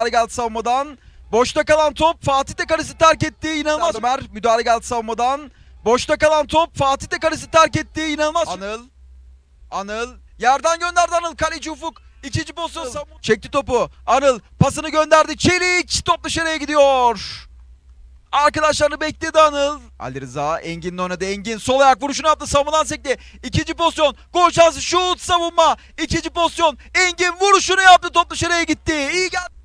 Müdahale geldi savunmadan. Boşta kalan top Fatih de kalesi terk etti. İnanılmaz. Ömer müdahale geldi savunmadan. Boşta kalan top Fatih de kalesi terk etti. İnanılmaz. Anıl. Anıl. Yerden gönderdi Anıl. Kaleci Ufuk. İkinci pozisyon savunma. Çekti topu. Anıl pasını gönderdi. Çelik. Top dışarıya gidiyor. Arkadaşlarını bekledi Anıl. Ali Rıza Engin'in oynadı. Engin sol ayak vuruşunu yaptı. Savunmadan sekti. İkinci pozisyon. Gol şansı. Şut savunma. İkinci pozisyon. Engin vuruşunu yaptı. Top dışarıya gitti. İyi geldi.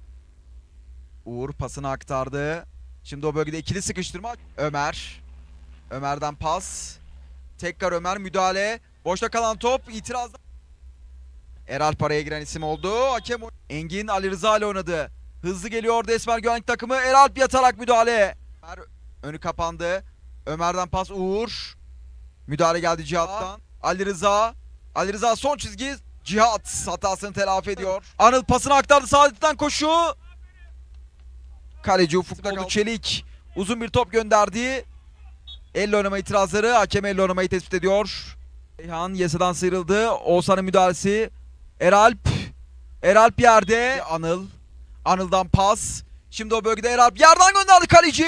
Uğur pasını aktardı. Şimdi o bölgede ikili sıkıştırma. Ömer. Ömer'den pas. Tekrar Ömer müdahale. Boşta kalan top. itirazda. Eral paraya giren isim oldu. Hakem Engin Ali Rıza ile oynadı. Hızlı geliyordu Esmer Güvenlik takımı. Eralp yatarak müdahale. Ömer önü kapandı. Ömer'den pas Uğur. Müdahale geldi Cihat'tan. Ali Rıza. Ali Rıza son çizgi. Cihat hatasını telafi ediyor. Anıl pasını aktardı Saadet'ten koşu. Kaleci ufukta kaldı. Çelik. Uzun bir top gönderdi. Elle oynama itirazları. Hakem elle oynamayı tespit ediyor. Reyhan yasadan sıyrıldı. Oğuzhan'ın müdahalesi. Eralp. Eralp yerde. Anıl. Anıl'dan pas. Şimdi o bölgede Eralp yerden gönderdi kaleci.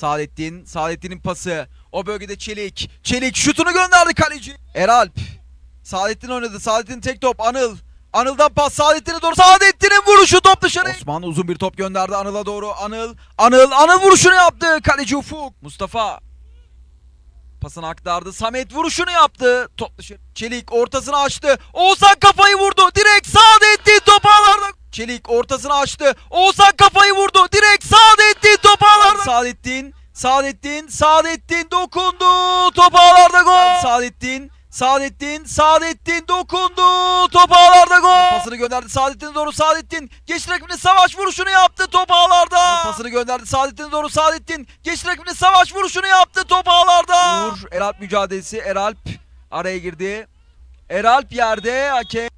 Saadettin. Saadettin'in pası. O bölgede Çelik. Çelik şutunu gönderdi kaleci. Eralp. Saadettin oynadı. Saadettin tek top. Anıl. Anıl'dan pas Saadettin'e doğru. Saadettin'in vuruşu top dışarı. Osman uzun bir top gönderdi Anıl'a doğru. Anıl. Anıl. Anıl vuruşunu yaptı. Kaleci Ufuk. Mustafa. Pasını aktardı. Samet vuruşunu yaptı. Top dışarı. Çelik ortasını açtı. Oğuzhan kafayı vurdu. Direkt Saadettin top ağlarda. Çelik ortasını açtı. Oğuzhan kafayı vurdu. Direkt Saadettin top ağlarda. Saadettin. Saadettin. Saadettin dokundu. Top ağlarda gol. Saadettin. Saadettin, Saadettin dokundu. Gönderdi Saadettin'e doğru Saadettin. Geçti rakibine savaş vuruşunu yaptı top ağlarda. Pasını gönderdi Saadettin'e doğru Saadettin. Geçti rakibine savaş vuruşunu yaptı top ağlarda. Uğur, Eralp mücadelesi. Eralp araya girdi. Eralp yerde hakem.